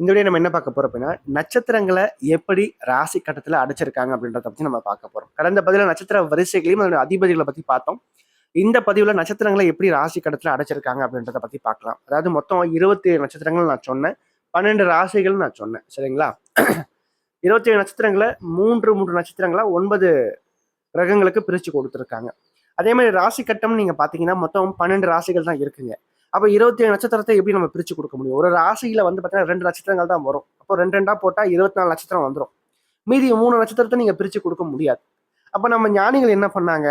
இந்த வீடியோ நம்ம என்ன பார்க்க போறோம் அப்படின்னா நட்சத்திரங்களை எப்படி ராசி கட்டத்தில் அடைச்சிருக்காங்க அப்படின்றத பத்தி நம்ம பார்க்க போறோம். கடந்த பதிவில் நட்சத்திர வரிசைகளையும் அதோட அதிபதிகளை பத்தி பார்த்தோம். இந்த பதிவில் நட்சத்திரங்களை எப்படி ராசி கட்டத்தில் அடைச்சிருக்காங்க அப்படின்றத பத்தி பார்க்கலாம். அதாவது மொத்தம் இருபத்தி ஏழு நட்சத்திரங்கள் நான் சொன்னேன். பன்னெண்டு ராசிகள் நான் சொன்னேன். சரிங்களா? இருபத்தி ஏழு நட்சத்திரங்களை மூன்று மூன்று நட்சத்திரங்களா ஒன்பது கிரகங்களுக்கு பிரித்து கொடுத்துருக்காங்க. அதே மாதிரி ராசி கட்டம்னு நீங்கள் பார்த்தீங்கன்னா மொத்தம் பன்னெண்டு ராசிகள் தான் இருக்குங்க. அப்போ இருபத்தி ஏழு நட்சத்திரத்தை எப்படி நம்ம பிரித்து கொடுக்க முடியும்? ஒரு ராசியில் வந்து பார்த்தீங்கன்னா ரெண்டு நட்சத்திரங்கள் தான் வரும். அப்போ ரெண்டு ரெண்டாக போட்டால் இருபத்தி நாலு நட்சத்திரம் வந்துடும் மீதி மூணு நட்சத்திரத்தை நீங்கள் பிரித்து கொடுக்க முடியாது. அப்போ நம்ம ஞானிகள் என்ன பண்ணாங்க?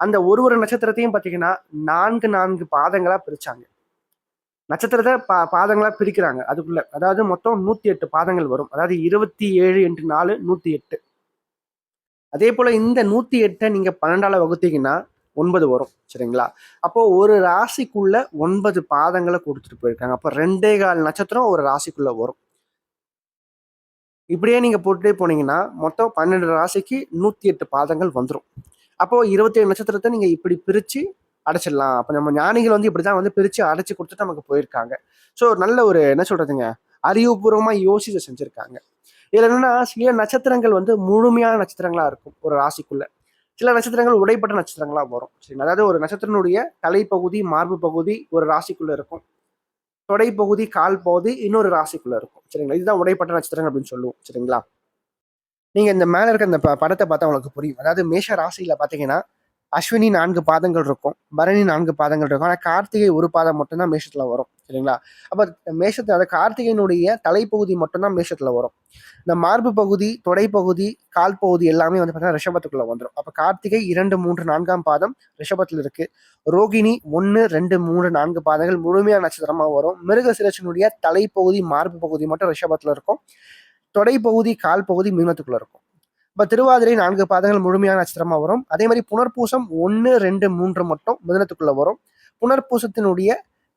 அந்த ஒரு ஒரு நட்சத்திரத்தையும் பார்த்தீங்கன்னா நான்கு நான்கு பாதங்களாக பிரித்தாங்க நட்சத்திரத்தை பா பாதங்களாக பிரிக்கிறாங்க. அதுக்குள்ள அதாவது மொத்தம் நூற்றி எட்டு பாதங்கள் வரும். அதாவது இருபத்தி ஏழு இன்ட்டு நாலு நூற்றி எட்டு அதே போல் இந்த நூற்றி எட்டை நீங்கள் பன்னெண்டால் வகுத்தீங்கன்னா ஒன்பது வரும் சரிங்களா? அப்போ ஒரு ராசிக்குள்ள ஒன்பது பாதங்களை கொடுத்துட்டு போயிருக்காங்க. அப்போ ரெண்டே கால் நட்சத்திரம் ஒரு ராசிக்குள்ள வரும். இப்படியே நீங்க போட்டுட்டே போனீங்கன்னா மொத்தம் பன்னெண்டு ராசிக்கு நூத்தி எட்டு பாதங்கள் வந்துடும் அப்போ இருபத்தேழு நட்சத்திரத்தை நீங்க இப்படி பிரிச்சு அடைச்சிடலாம். அப்போ நம்ம ஞானிகள் வந்து இப்படிதான் வந்து பிரிச்சு அடைச்சு கொடுத்துட்டு நமக்கு போயிருக்காங்க. ஸோ நல்ல ஒரு என்ன சொல்றதுங்க? அறிவுபூர்வமா யோசிச்சு செஞ்சிருக்காங்க. இதுல என்னன்னா சில நட்சத்திரங்கள் வந்து முழுமையான நட்சத்திரங்களா இருக்கும் ஒரு ராசிக்குள்ள. சில நட்சத்திரங்கள் உடைப்பட்ட நட்சத்திரங்களாக வரும். சரிங்களா? அதாவது ஒரு நட்சத்திரனுடைய தலைப்பகுதி மார்பு பகுதி ஒரு ராசிக்குள்ளே இருக்கும். தொடைப்பகுதி கால் பகுதி இன்னொரு ராசிக்குள்ளே இருக்கும். சரிங்களா? இதுதான் உடைப்பட்ட நட்சத்திரங்கள் அப்படின்னு சொல்லுவோம். சரிங்களா? நீங்கள் இந்த மேலே இருக்க இந்த ப- படத்தை பார்த்தா உங்களுக்கு புரியும். அதாவது மேஷ ராசியில் பார்த்தீங்கன்னா அஸ்வினி நான்கு பாதங்கள் இருக்கும் பரணி நான்கு பாதங்கள் இருக்கும். ஆனால் கார்த்திகை ஒரு பாதம் மட்டும்தான் மேஷத்தில் வரும் சரிங்களா? அப்போ மேஷத்தில் அதாவது கார்த்திகையினுடைய தலைப்பகுதி மட்டும்தான் மேஷத்தில் வரும். இந்த மார்பு பகுதி தொடைப்பகுதி கால் பகுதி எல்லாமே வந்து பார்த்தீங்கன்னா ரிஷபத்துக்குள்ளே வந்துடும் அப்போ கார்த்திகை இரண்டு மூன்று நான்காம் பாதம் ரிஷபத்தில் இருக்குது ரோகிணி ஒன்று ரெண்டு மூணு நான்கு பாதங்கள் முழுமையான நட்சத்திரமாக வரும். மிருக சிரட்சனுடைய தலைப்பகுதி மார்பு பகுதி மட்டும் ரிஷபத்தில் இருக்கும். தொடைப்பகுதி கால் பகுதி மீனத்துக்குள்ளே இருக்கும். இப்போ திருவாதிரை நான்கு பாதங்கள் முழுமையான நட்சத்திரமா வரும். அதே மாதிரி புனர்பூசம் ஒன்று ரெண்டு மூன்று மட்டும் மிதனத்துக்குள்ள வரும். புனர்பூசத்தினுடைய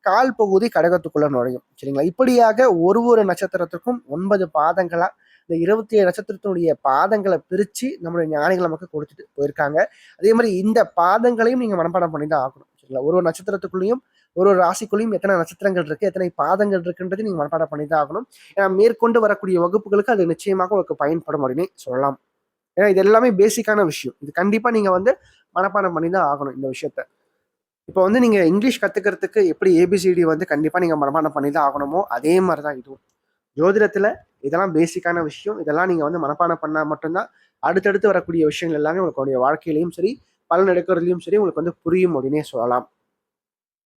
கால் பகுதி கடகத்துக்குள்ள நுழையும். சரிங்களா? இப்படியாக ஒரு ஒரு நட்சத்திரத்துக்கும் ஒன்பது பாதங்களா இந்த இருபத்தி ஏழு நட்சத்திரத்தினுடைய பாதங்களை பிரிச்சு நம்மளுடைய ஞானிகள் நமக்கு கொடுத்துட்டு போயிருக்காங்க. அதே மாதிரி இந்த பாதங்களையும் நீங்க மனப்பாடம் பண்ணி தான் ஆகணும். சரிங்களா? ஒரு ஒரு நட்சத்திரத்துக்குள்ளேயும் ஒரு ஒரு ராசிக்குள்ளேயும் எத்தனை நட்சத்திரங்கள் இருக்கு எத்தனை பாதங்கள் இருக்குன்றது நீங்க மனப்பாடம் பண்ணி தான் ஆகணும். ஏன்னா மேற்கொண்டு வரக்கூடிய வகுப்புகளுக்கு அது நிச்சயமாக உங்களுக்கு பயன்படும் அப்படின்னு சொல்லலாம். ஏன்னா இது எல்லாமே பேசிக்கான விஷயம். இது கண்டிப்பாக நீங்கள் வந்து மனப்பாடம் பண்ணி தான் ஆகணும் இந்த விஷயத்த. இப்போ வந்து நீங்கள் இங்கிலீஷ் கற்றுக்கிறதுக்கு எப்படி ஏபிசிடி வந்து கண்டிப்பாக நீங்கள் மனப்பாடம் பண்ணி தான் ஆகணுமோ அதே மாதிரி தான் இதுவும். ஜோதிடத்தில் இதெல்லாம் பேசிக்கான விஷயம். இதெல்லாம் நீங்கள் வந்து மனப்பாடம் பண்ணால் மட்டும்தான் அடுத்தடுத்து வரக்கூடிய விஷயங்கள் எல்லாமே உங்களுடைய வாழ்க்கையிலையும் சரி பலன் எடுக்கிறதுலையும் சரி உங்களுக்கு வந்து புரியும் அப்படின்னே சொல்லலாம்.